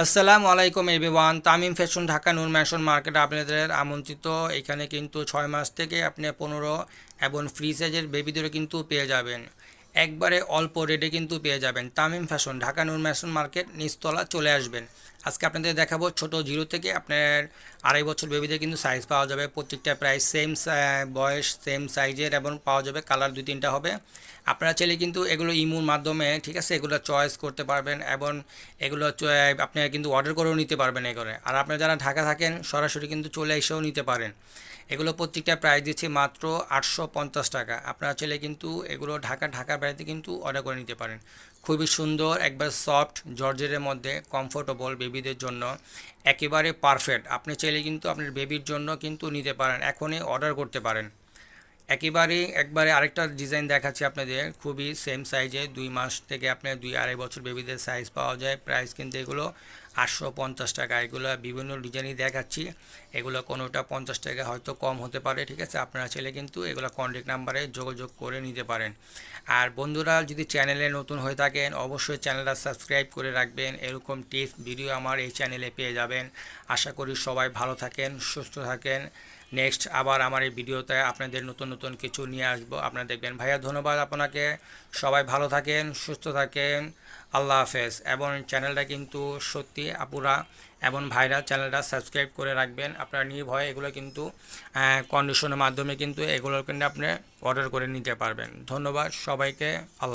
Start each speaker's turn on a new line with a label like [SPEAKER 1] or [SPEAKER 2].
[SPEAKER 1] আসসালামু আলাইকুম everyone, Tamim fashion Dhaka Noor mansion market আপনাদের আমন্ত্রিত। এখানে কিন্তু ছয় মাস থেকে আপনি পনেরো এবং ফ্রি সাইজের বেবিদেরও কিন্তু পেয়ে যাবেন। একবারে অল্প রেটে কিন্তু পেয়ে যাবেন। Tamim fashion Dhaka Noor mansion market নিচতলা চলে আসবেন। আজকে আপনাদের দেখাবো ছোট জিরো থেকে আপনার আড়াই বছর বেবিদের কিন্তু সাইজ পাওয়া যাবে। প্রত্যেকটা প্রাইস সেম বয়স সেম সাইজের এবং পাওয়া যাবে। কালার দুই তিনটা হবে। আপনারা চাইলে কিন্তু এগুলো ইমুর মাধ্যমে, ঠিক আছে? এগুলো চয়েস করতে পারবেন এবং এগুলো চ- আপনি কিন্তু অর্ডার করেও নিতে পারবেন এগুলো। আর আপনারা যারা ঢাকা থাকেন, সরাসরি কিন্তু চলে এসেও নিতে পারেন। এগুলো প্রত্যেকটা প্রাইস দিচ্ছি মাত্র আটশো পঞ্চাশ টাকা। আপনারা চাইলে কিন্তু এগুলো ঢাকা ঢাকার বাড়িতে কিন্তু অর্ডার করে নিতে পারেন। খুবই সুন্দর, একবার সফট জর্জের মধ্যে কমফোর্টেবল বেবিদের জন্য। একেবারে পারফেক্ট আপনি চাইলে কিন্তু আপনার বেবির জন্য কিন্তু নিতে পারেন। এখনই অর্ডার করতে পারেন। একেবারে, একবারে আরেকটা ডিজাইন দেখাচ্ছি আপনাদের। খুবই সেম সাইজে দুই মাস থেকে আপনার দুই আড়াই বছর বেবিদের সাইজ পাওয়া যায়। প্রাইস কিন্তু এগুলো আটশো পঞ্চাশ টাকা, এগুলো বিভিন্ন ডিজাইনই দেখাচ্ছি। এগুলো কোনোটা পঞ্চাশ টাকা হয়তো কম হতে পারে, ঠিক আছে? আপনারা চাইলে কিন্তু এগুলো কন্ট্যাক্ট নাম্বারে যোগাযোগ করে নিতে পারেন। আর বন্ধুরা, যদি চ্যানেলে নতুন হয়ে থাকেন, অবশ্যই চ্যানেলটা সাবস্ক্রাইব করে রাখবেন। এরকম টিপস ভিডিও আমার এই চ্যানেলে পেয়ে যাবেন। আশা করি সবাই ভালো থাকেন, সুস্থ থাকেন। নেক্সট আবার আমার এই ভিডিওতে আপনাদের নতুন নতুন কিছু নিয়ে আসব। আপনারা দেখবেন, ভাইয়া, ধন্যবাদ আপনাকে। সবাই ভালো থাকেন, সুস্থ থাকেন। আল্লাহ হাফেজ। এবং চ্যানেলটা কিন্তু সত্যি আপুরা এবং ভাইরা চ্যানেলটা সাবস্ক্রাইব করে রাখবেন। আপনারা নির্ভয়ে এগুলো কিন্তু কন্ডিশনের মাধ্যমে কিন্তু এগুলো কিন্তু আপনি অর্ডার করে নিতে পারবেন। ধন্যবাদ সবাইকে। আল্লাহ